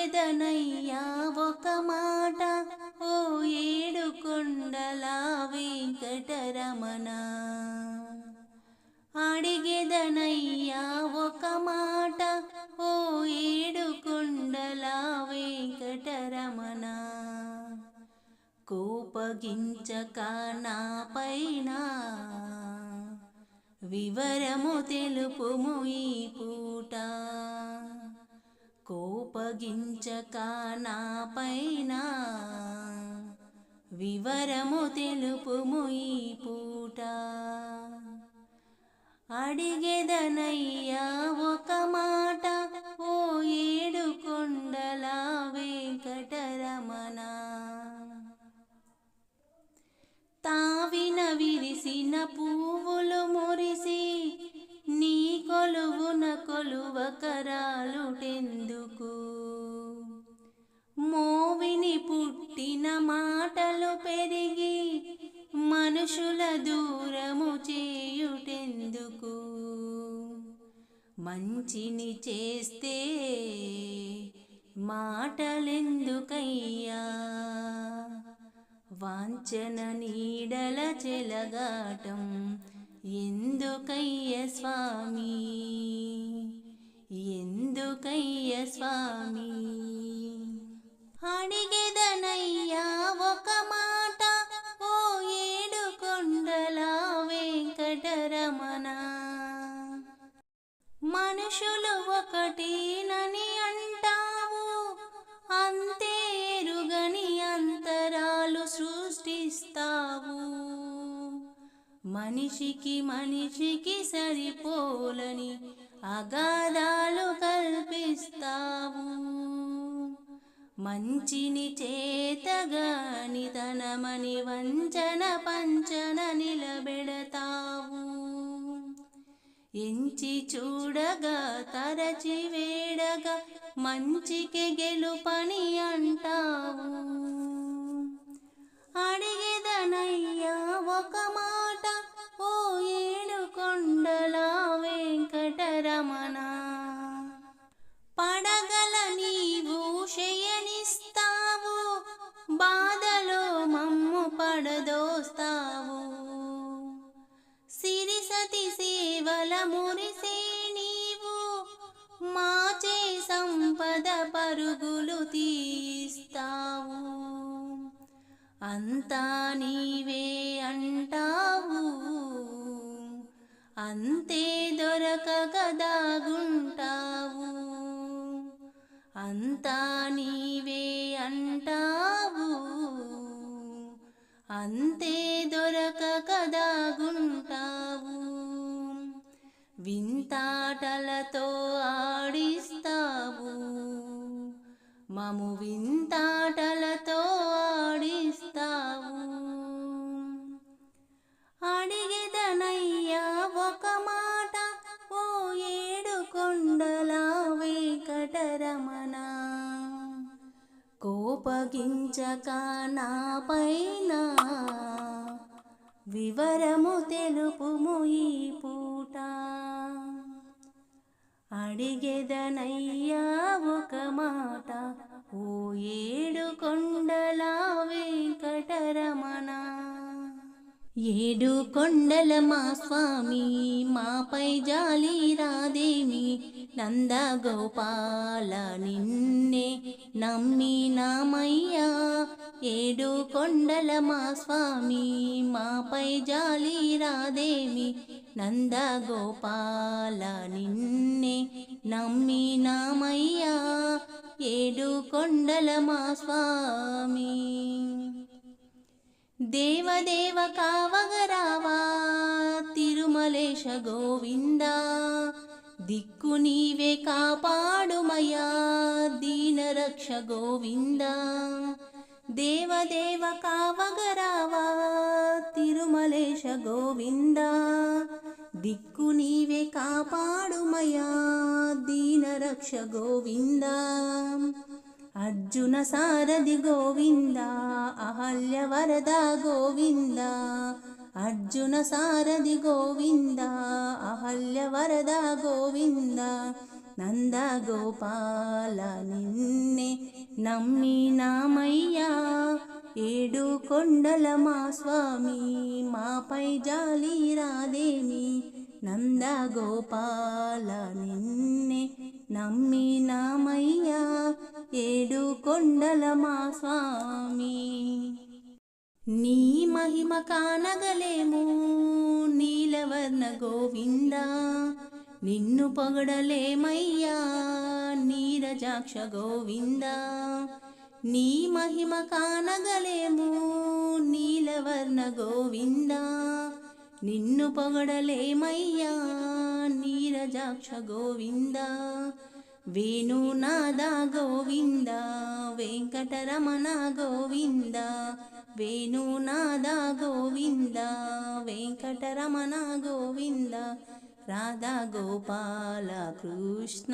అడిగెదనయ్యా ఒక మాట. ఓ ఏడు కొండలా వెంకటరమణ. అడిగెదనయ్యా? ఒక మాట. ఓ ఏడు కొండలా వెంకటరమణ. కోపగించక నా పైన? వివరము తెలుపుము ఈ పూట. కోపగించక నా పైన వివరము తెలుపుము ఈ పూట. అడిగెదనయ్యా ఒక మాట ఓ ఏడు కొండల వెంకటరమణ. తావిన విరిసిన పువ్వులు మురిసి కొలువున కొలువ కరాలుటెందుకు? మోవిని పుట్టిన మాటలు పెరిగి మనుషుల దూరము చేయుటెందుకు? మంచిని చేస్తే మాటలెందుకయ్యా? వాంఛన నీడల చెలగాటం ఎందుకయ్య స్వామి? ఎందుకయ్య స్వామి? అడిగెదనయ్యా ఒక మాట. ఓ ఏడు కొండల వెంకటరమణ. మనుషులు ఒకటేనని అంటావు. అంతే ఎరుగని అంతరాలు సృష్టిస్తావు. మనిషికి మనిషికి సరిపోలని అగాధాలు కల్పిస్తావు. మంచిని చేతగాని తనమని వంచన పంచన నిలబెడతావు. ఎంచి చూడగా తరచి వేడగా మంచికి గెలుపని అంటావు. అడిగిదనయ్యా ఒక మాట. ఓ ఏడు కొండల వెంకటరమణ. పడగల నీవు శయనిస్తావు బాధలో మమ్ము పడదోస్తావు. సిరిసతి సేవల మురిసే నీవు మాచే సంపద పరుగులు తీస్తావు అంతా నీవే అంటావు. అంతే దొరకక దాగుంటావు అంతా నీవే అంటావు. అంతే దొరకక దాగుంటావు వింతాటలతో ఆడిస్తావు. మము వింతాటల కోపగించక నాపైన వివరము తెలుపుము ఈ పూట. అడిగెదనయ్యా ఒక మాట ఓ ఏడు కొండల వెంకటరమణ. ఏడు కొండల మా స్వామి మాపై జాలి రాదేమి? నంద గోపాల నిన్నే నమ్మినామయ్యా. ఏడు కొండల మా స్వామి మాపై జాలి రాదేమి? నంద గోపాల నిన్నే నమ్మినామయ్యా. ఏడు కొండల మా స్వామి. దేవదేవ కావగరావా తిరుమలేశ గోవింద దిక్కు నీవే కాపాడుమయా దీనరక్ష గోవింద. దేవదేవ కావగరావా తిరుమలేశ గోవింద దిక్కు నీవే కాపాడుమయా దీనరక్ష గోవిందా. అర్జున సారథి గోవింద అహల్య వరద గోవింద అర్జున సారథి గోవింద అహల్య వరద గోవింద నంద గోపాల నిన్నే నమ్మినామయ్యా ఏడు కొండల మా స్వామి మాపై జాలి రాదేమి నంద గోపాల నిన్నే నమ్మినామయ్యా ఏడు కొండల మా స్వామి. నీ మహిమ కానగలేము నీలవర్ణ గోవింద. నిన్ను పొగడలేమయ్యా నీరజాక్ష గోవింద. నీ మహిమ కానగలేము నీలవర్ణ గోవింద. నిన్ను పొగడలేమయ్యా నీరజాక్ష గోవిందా. వేణునాద గోవింద వెంకటరమణ గోవింద వేణునాద గోవింద వెంకటరమణ గోవింద రాధా గోపాల కృష్ణ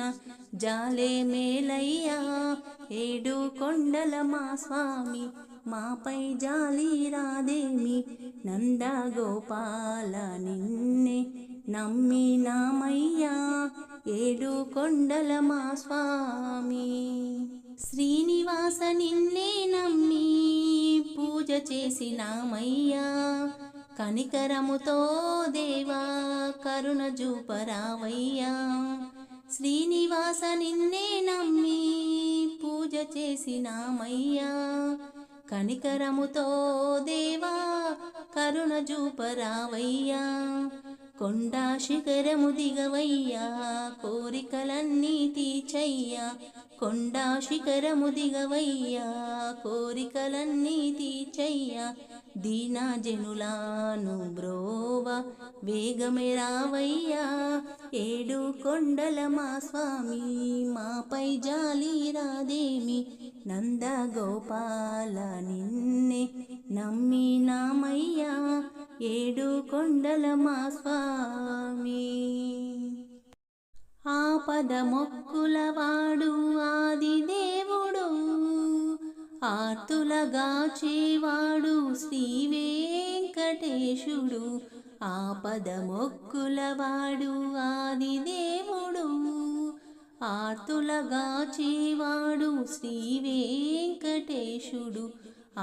జాలే మేలయ్యా ఏడు కొండల మా స్వామి మాపై జాలి రాదేమి నంద గోపాల నిన్నే నమ్మినామయ్యా ఏడు కొండల మా స్వామి. శ్రీనివాస నిన్నే నమ్మి పూజ చేసినామయ్యా కనికరముతో దేవా కరుణ జూపరావయ్యా. శ్రీనివాస నిన్నే నమ్మి పూజ చేసినామయ్యా కనికరముతో దేవా కరుణ జూపరావయ్యా. కొండా శిఖరము దిగవయ్యా కోరికలన్నీ తీచయ్యా కొండా శిఖరము దిగవయ్యా కోరికలన్నీ తీచయ్యా దీనా జనులాను బ్రోవ వేగమే రావయ్యా. ఏడు కొండల మా స్వామి మాపై జాలి రాదేమి. నంద గోపాల నిన్నే నమ్మినామయ్యా. ఏడు కొండల మా స్వామి పదమొక్కులవాడు ఆది దేవుడు ఆర్తులగాచేవాడు శ్రీ వెంకటేశుడు ఆపద మొక్కులవాడు ఆది దేవుడు ఆర్తులగాచేవాడు శ్రీ వెంకటేశుడు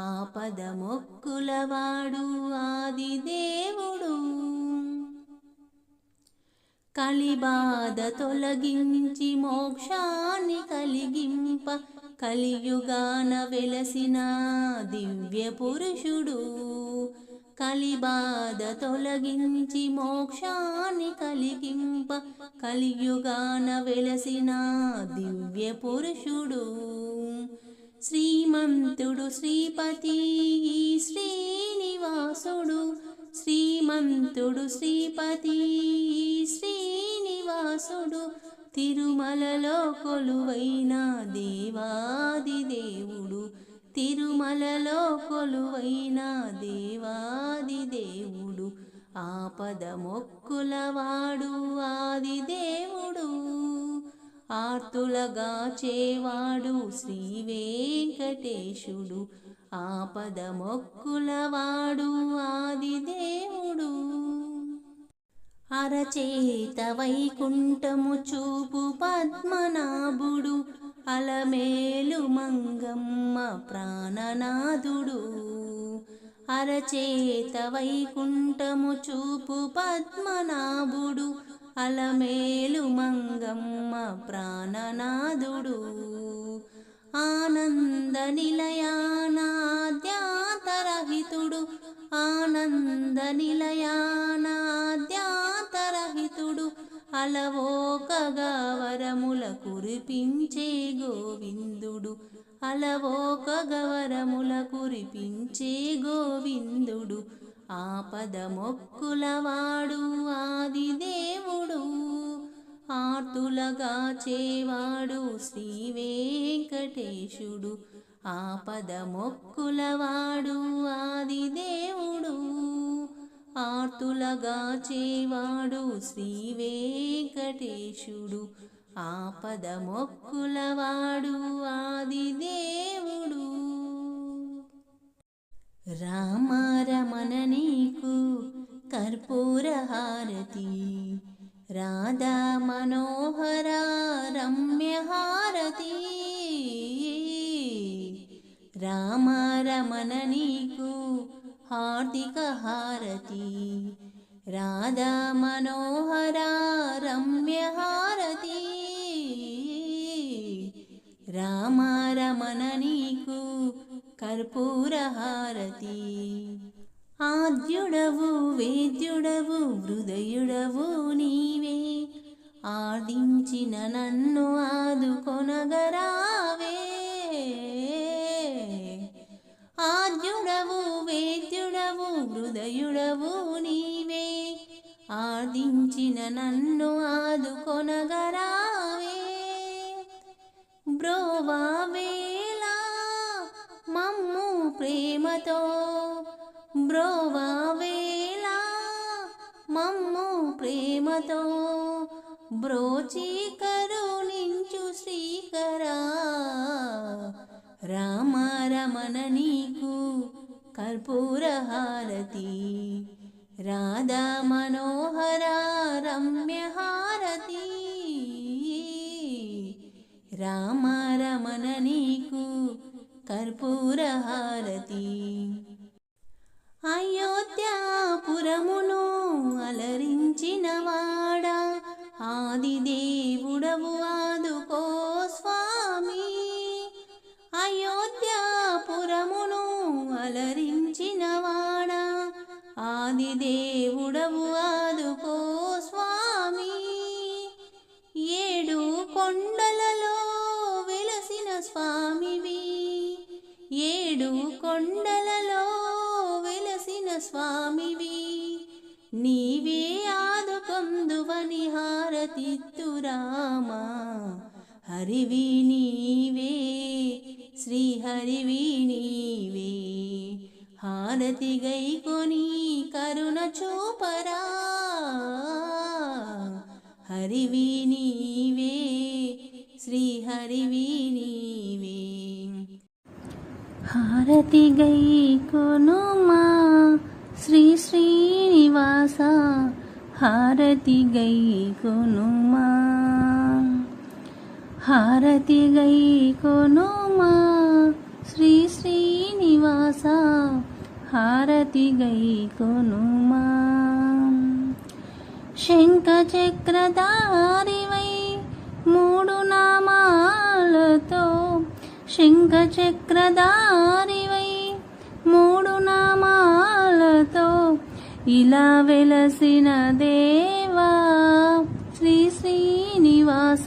ఆపద మొక్కులవాడు ఆది దేవుడు కలిబాధ తొలగించి మోక్షాన్ని కలిగింప కలియుగాన వెలసిన దివ్య పురుషుడు. కలిబాధ తొలగించి మోక్షాన్ని కలిగింప కలియుగాన వెలసిన దివ్య పురుషుడు. శ్రీమంతుడు శ్రీపతి శ్రీనివాసుడు శ్రీమంతుడు శ్రీపతి శ్రీనివాసుడు తిరుమలలో కొలువైన దేవాది దేవుడు తిరుమలలో కొలువైన దేవాది దేవుడు ఆపద మొక్కులవాడు ఆది దేవుడు. ఆర్తులగా చేవాడు శ్రీ వెంకటేశుడు. ఆపద మొక్కులవాడు ఆది దేవుడు అరచేత వైకుంఠము చూపు పద్మనాభుడు. అలమేలు మంగమ్మ ప్రాణనాథుడు. అరచేత వైకుంఠము చూపు పద్మనాభుడు. అలమేలు మంగమ్మ ప్రాణనాథుడు. ఆనంద నిలయానాద్యాతరహితుడు. ఆనంద నిలయానాద్యాతరహితుడు. అలవోకగా వరముల కురిపించే గోవిందుడు. అలవోకగా వరముల కురిపించే గోవిందుడు. ఆపద ఆదిదేవుడు. ఆది దేవుడు ఆర్తులగా చేవాడు శ్రీ వెంకటేశుడు ఆపదమొక్కులవాడు ఆదిదేవుడు. ఆది దేవుడు ఆర్తులగా చేవాడు శ్రీ వెంకటేశుడు ఆపదమొక్కులవాడు ఆదిదేవుడు. ఆది నీకు కర్పూర హారతి రాధా మనోహర రమ్యహారతి. రామ రమణ నీకు హార్దిక హారతి. రాధా మనోహర రమ్యహారతి. రామ రమణ నీకు కర్పూరహారతి. ఆద్యుడవు వేద్యుడవు హృదయుడవు నీవే. ఆదించిన నన్ను ఆదుకొనగరావే. ఆద్యుడవు వేద్యుడవు హృదయుడవు నీవే. ఆదించిన నన్ను ఆదుకొనగరావే. బ్రోవావే మమ్ము ప్రేమతో బ్రోవావేలా మమ్ము ప్రేమతో బ్రోచి కరుణించు శ్రీకరా. రామ రమణ నీకు కర్పూరహారతి రాధా మనోహర రమ్యహారతి. రామ రమణ నీకు కర్పూర హారతి అయోధ్యాపురమును అలరించిన వాడా ఆదిదేవుడవు ఆదుకో స్వామి. అయోధ్యాపురమును అలరించిన వాడా ఆదిదేవుడవు ఆదుకో స్వామి. ఏడు కొండ ఏడు కొండలలో వెలసిన స్వామివి. నీవే ఆదుకొందువని హారతిత్తురామా హరివి నీవే శ్రీహరివి నీవే. హారతి గైకొని కరుణ చూపరా. హరివి నీవే శ్రీ హరివి హారతి గై కొనుమా? శ్రీ శ్రీనివాస హారతి గై కొనుమా? హారతి గై కొనుమా? శ్రీ శ్రీనివాస హారతి గై కొనుమా? శంఖ చక్రధారివై మూడు నామాలతో శంఖచక్రధారివై మూడు నామాలతో ఇలా వెలసిన దేవా శ్రీ శ్రీనివాస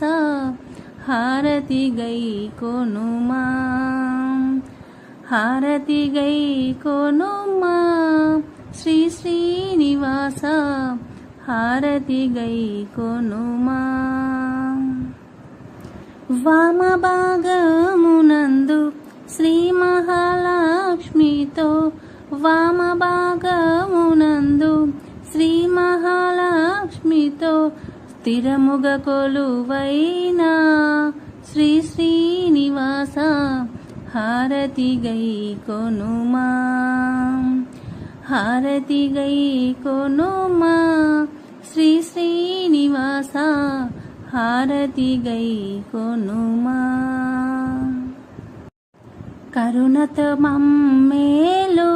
హారతి గై కొనుమా. హారతి గై కొనుమా శ్రీ శ్రీనివాస హారతి గై కొనుమా. వామభాగమునందు శ్రీ మహాలక్ష్మితో వామభాగమునందు శ్రీ మహాలక్ష్మితో స్థిరముగ కొలువైన శ్రీ శ్రీనివాస హారతి గై కొనుమా. హారతి గై కొనుమా. శ్రీ శ్రీనివాస హారతి గై కొనుమా కరుణత మమ్మేలు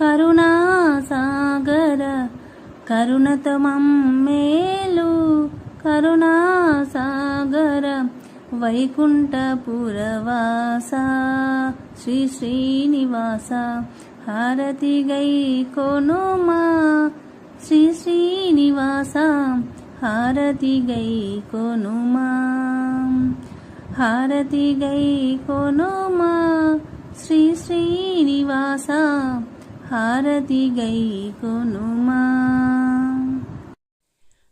కరుణా సాగర కరుణత మమ్మేలు కరుణా సాగర వైకుంఠపురవాస శ్రీ శ్రీనివాస హారతి గై కొనుమా శ్రీ శ్రీనివాస హారతి గై కొనుమా. హారతి గై కొనుమా. శ్రీ శ్రీనివాస హారతి గై కొనుమా.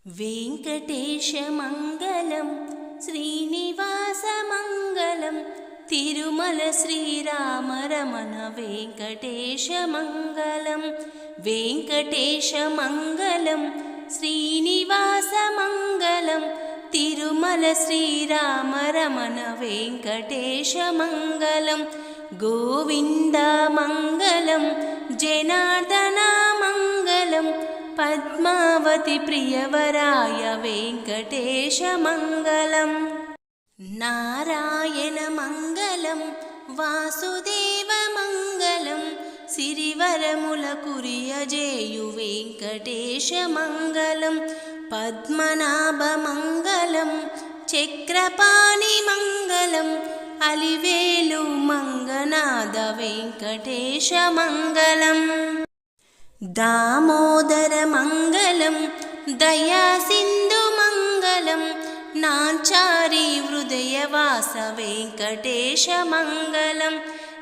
వెంకటేశ మంగళం శ్రీనివాస మంగళం తిరుమల శ్రీరామ రమణ వెంకటేశ మంగళం శ్రీనివాస మంగళం తిరుమల శ్రీరామ రమణ వెంకటేశ మంగళం గోవింద మంగళం జనార్దన మంగళం పద్మావతి ప్రియవరాయ వెంకటేశ మంగళం నారాయణమంగళం వాసుదేవమంగళం సిరివరముల కురియజేయు వెంకటేశమంగళం పద్మనాభమంగళం చక్రపాణి మంగళం అలివేలు మంగనాద వెంకటేశమంగళం. దామోదరమంగళం దయాసింధుమంగళం నాంచారి హృదయవాస వెంకటేశమంగళం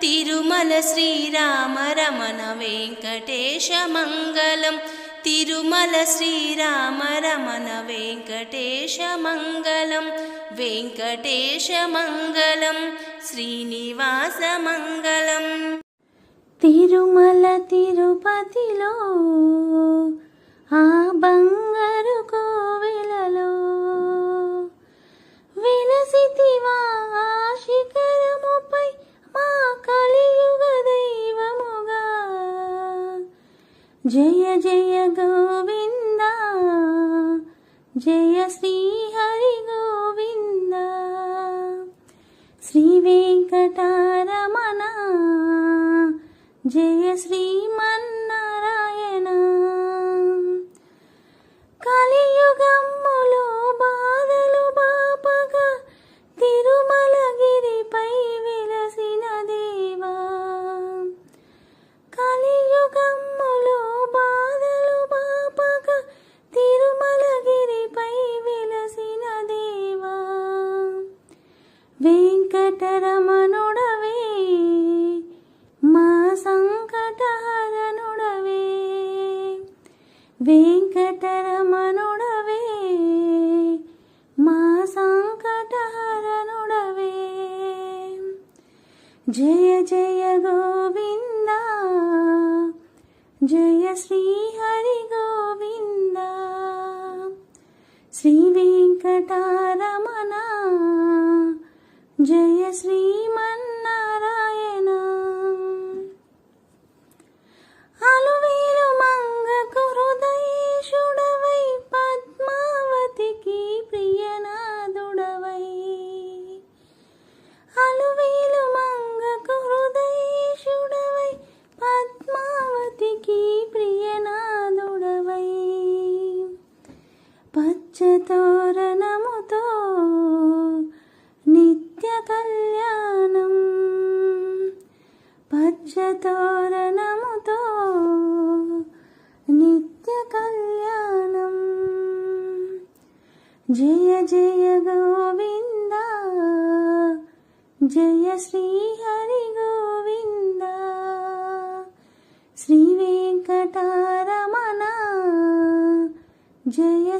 తిరుమల శ్రీరామ రమణ వెంకటేశ మంగళం. తిరుమల శ్రీరామ రమణ వెంకటేశ మంగళం. వెంకటేశ మంగళం శ్రీనివాస మంగళం. తిరుమల తిరుపతిలో ఆ బంగారు కోవెలలో విలసితివా శిఖరముపై మా కలియుగ దైవముగా జయ జయ గోవింద జయ శ్రీ హరి గోవింద. శ్రీ వెంకటారమణ జయ శ్రీమన్నారాయణ. కలియుగం వెంకటరమణుడవే మా సంకటహరణుడవే. జయ జయ గోవింద జయ శ్రీహరి గోవింద. శ్రీ వెంకటారమణ జయ శ్రీమన్నారాయణ. అలు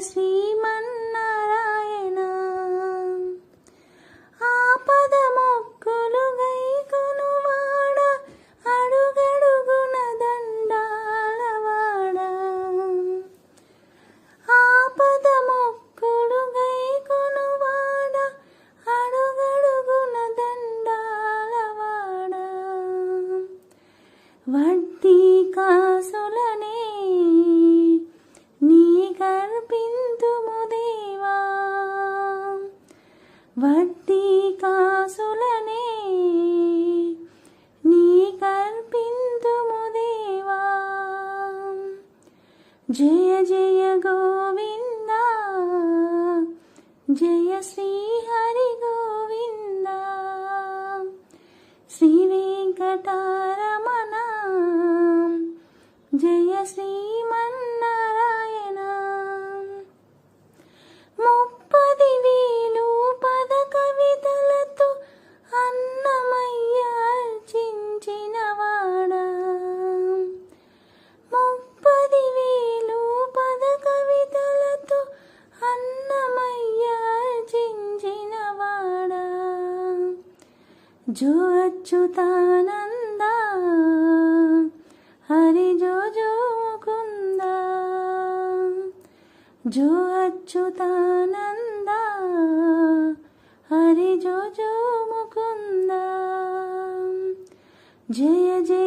శ్రీమన్నారాయణ ఆపద జయ జయ जो अच्युतानंदा हरि जो जो मुकुंद जो अच्युतानंदा हरि जो जो मुकुंद। जय जय